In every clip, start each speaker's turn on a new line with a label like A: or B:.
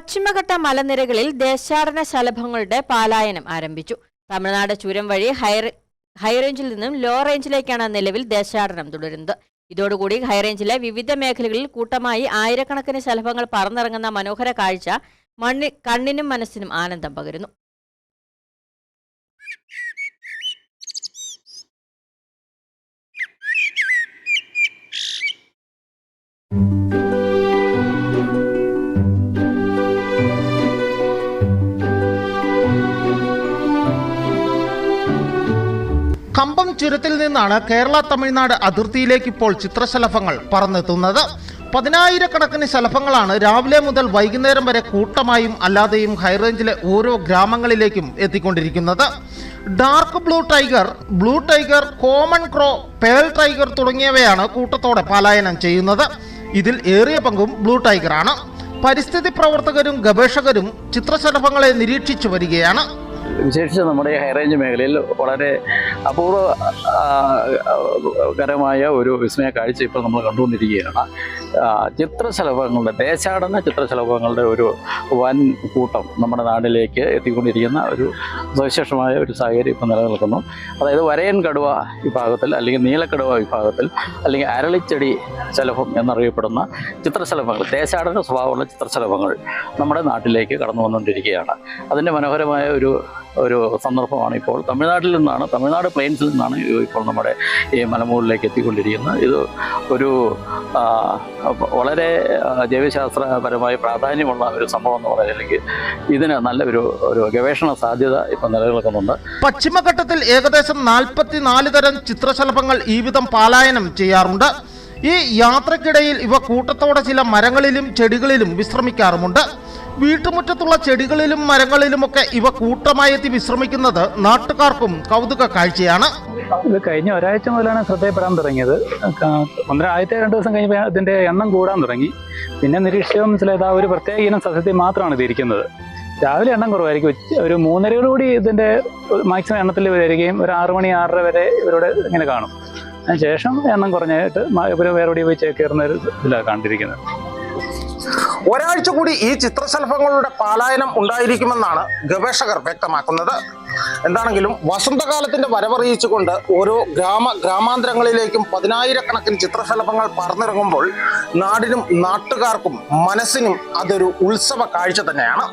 A: പശ്ചിമഘട്ട മലനിരകളിൽ ദേശാടന ശലഭങ്ങളുടെ പാലായനം ആരംഭിച്ചു. തമിഴ്നാട് ചുരം വഴി ഹൈറേഞ്ചിൽ നിന്നും ലോ റേഞ്ചിലേക്കാണ് നിലവിൽ ദേശാടനം തുടരുന്നത്. ഇതോടുകൂടി ഹൈറേഞ്ചിലെ വിവിധ മേഖലകളിൽ കൂട്ടമായി ആയിരക്കണക്കിന് ശലഭങ്ങൾ പറന്നിറങ്ങുന്ന മനോഹര കാഴ്ച മണ്ണി കണ്ണിനും മനസ്സിനും ആനന്ദം പകരുന്നു.
B: കമ്പം ചുരത്തിൽ നിന്നാണ് കേരള തമിഴ്നാട് അതിർത്തിയിലേക്ക് ഇപ്പോൾ ചിത്രശലഭങ്ങൾ പറന്നെത്തുന്നത്. പതിനായിരക്കണക്കിന് ശലഭങ്ങളാണ് രാവിലെ മുതൽ വൈകുന്നേരം വരെ കൂട്ടമായും അല്ലാതെയും ഹൈറേഞ്ചിലെ ഓരോ ഗ്രാമങ്ങളിലേക്കും എത്തിക്കൊണ്ടിരിക്കുന്നത്. Dark blue tiger blue tiger common crow pearl tiger തുടങ്ങിയവയാണ് കൂട്ടത്തോടെ പലായനം ചെയ്യുന്നത്. ഇതിൽ ഏറിയ പങ്കും ബ്ലൂ ടൈഗറാണ്. പരിസ്ഥിതി പ്രവർത്തകരും ഗവേഷകരും ചിത്രശലഭങ്ങളെ നിരീക്ഷിച്ചു വരികയാണ്.
C: വിശേഷിച്ച് നമ്മുടെ ഹൈറേഞ്ച് മേഖലയിൽ വളരെ അപൂർവ ആ, കരമായ ഒരു വിസ്മയ കാഴ്ച ഇപ്പോൾ നമ്മൾ കണ്ടുകൊണ്ടിരിക്കുകയാണ്. ചിത്രശലഭങ്ങളുടെ ദേശാടന ചിത്രശലഭങ്ങളുടെ ഒരു വൻ കൂട്ടം നമ്മുടെ നാട്ടിലേക്ക് എത്തിക്കൊണ്ടിരിക്കുന്ന ഒരു സവിശേഷമായ ഒരു സാഹചര്യം ഇപ്പോൾ നിലനിൽക്കുന്നു. അതായത് വരയൻ കടുവ വിഭാഗത്തിൽ അല്ലെങ്കിൽ നീലക്കടുവ വിഭാഗത്തിൽ അല്ലെങ്കിൽ അരളിച്ചെടി ശലഭം എന്നറിയപ്പെടുന്ന ചിത്രശലഭങ്ങൾ ദേശാടന സ്വഭാവമുള്ള ചിത്രശലഭങ്ങൾ നമ്മുടെ നാട്ടിലേക്ക് കടന്നു വന്നുകൊണ്ടിരിക്കുകയാണ്. അതിന്റെ മനോഹരമായ ഒരു ഒരു സന്ദർഭമാണ് ഇപ്പോൾ തമിഴ്നാട്ടിൽ നിന്നാണ് തമിഴ്നാട് പ്ലെയിൻസിൽ നിന്നാണ് ഇപ്പോൾ നമ്മുടെ ഈ മലമുകളിലേക്ക് എത്തിക്കൊണ്ടിരിക്കുന്നത്. ഇത് ഒരു വളരെ ജൈവശാസ്ത്രപരമായി പ്രാധാന്യമുള്ള ഒരു സംഭവം എന്ന് പറയുന്നത് അല്ലെങ്കിൽ ഇതിന് നല്ല ഒരു ഒരു ഗവേഷണ സാധ്യത ഇപ്പം നിലനിൽക്കുന്നുണ്ട്.
B: പശ്ചിമഘട്ടത്തിൽ ഏകദേശം നാൽപ്പത്തിനാല് തരം ചിത്രശലഭങ്ങൾ ഈ വിധം പാലായനം ചെയ്യാറുണ്ട്. ഈ യാത്രക്കിടയിൽ ഇവ കൂട്ടത്തോടെ ചില മരങ്ങളിലും ചെടികളിലും വിശ്രമിക്കാറുമുണ്ട്. വീട്ടുമുറ്റത്തുള്ള ചെടികളിലും മരങ്ങളിലുമൊക്കെ ഇവ കൂട്ടമായി എത്തി വിശ്രമിക്കുന്നത് നാട്ടുകാർക്കും കൗതുക കാഴ്ചയാണ്.
D: ഇത് കഴിഞ്ഞ ഒരാഴ്ച മുതലാണ് ശ്രദ്ധയപ്പെടാൻ തുടങ്ങിയത്. ഒന്നര ആദ്യത്തെ രണ്ട് ദിവസം കഴിഞ്ഞപ്പോൾ ഇതിന്റെ എണ്ണം കൂടാൻ തുടങ്ങി. പിന്നെ നിരീക്ഷിച്ചപ്പോൾ മനസ്സിലായത് ആ ഒരു പ്രത്യേക ഇനം സസ്യത്തിൽ മാത്രമാണ് ഇത് ഇരിക്കുന്നത് രാവിലെ എണ്ണം കുറവായിരിക്കും. ഒരു മൂന്നരയോടുകൂടി ഇതിന്റെ മാക്സിമം എണ്ണത്തിൽ വരികയും ഒരു ആറു മണി ആറര വരെ ഇവരോട് ഇങ്ങനെ കാണും. അതിനുശേഷം എണ്ണം കുറഞ്ഞായിട്ട് ഇവർ വേറെ പോയി ചേക്കേറുന്ന ഒരു ഇതിലാണ് കണ്ടിരിക്കുന്നത്.
B: ഒരാഴ്ച കൂടി ഈ ചിത്രശലഭങ്ങളുടെ പാലായനം ഉണ്ടായിരിക്കുമെന്നാണ് ഗവേഷകർ വ്യക്തമാക്കുന്നത്. എന്താണെങ്കിലും വസന്തകാലത്തിന്റെ വരവറിയിച്ചുകൊണ്ട് ഓരോ ഗ്രാമ ഗ്രാമാന്തരങ്ങളിലേക്കും പതിനായിരക്കണക്കിന് ചിത്രശലഭങ്ങൾ പറന്നിറങ്ങുമ്പോൾ നാടിനും നാട്ടുകാർക്കും മനസ്സിനും അതൊരു ഉത്സവ കാഴ്ച തന്നെയാണ്.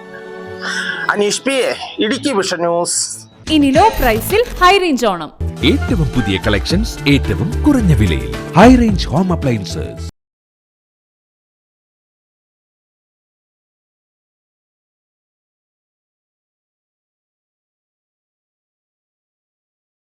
B: Aneesh P A Idukki vision news.
E: ഇനി ലോ പ്രൈസിൽ ഹൈ റേഞ്ച് ഓണം.
F: ഏറ്റവും പുതിയ കളക്ഷൻസ് ഏറ്റവും കുറഞ്ഞ വിലയിൽ. High range home appliances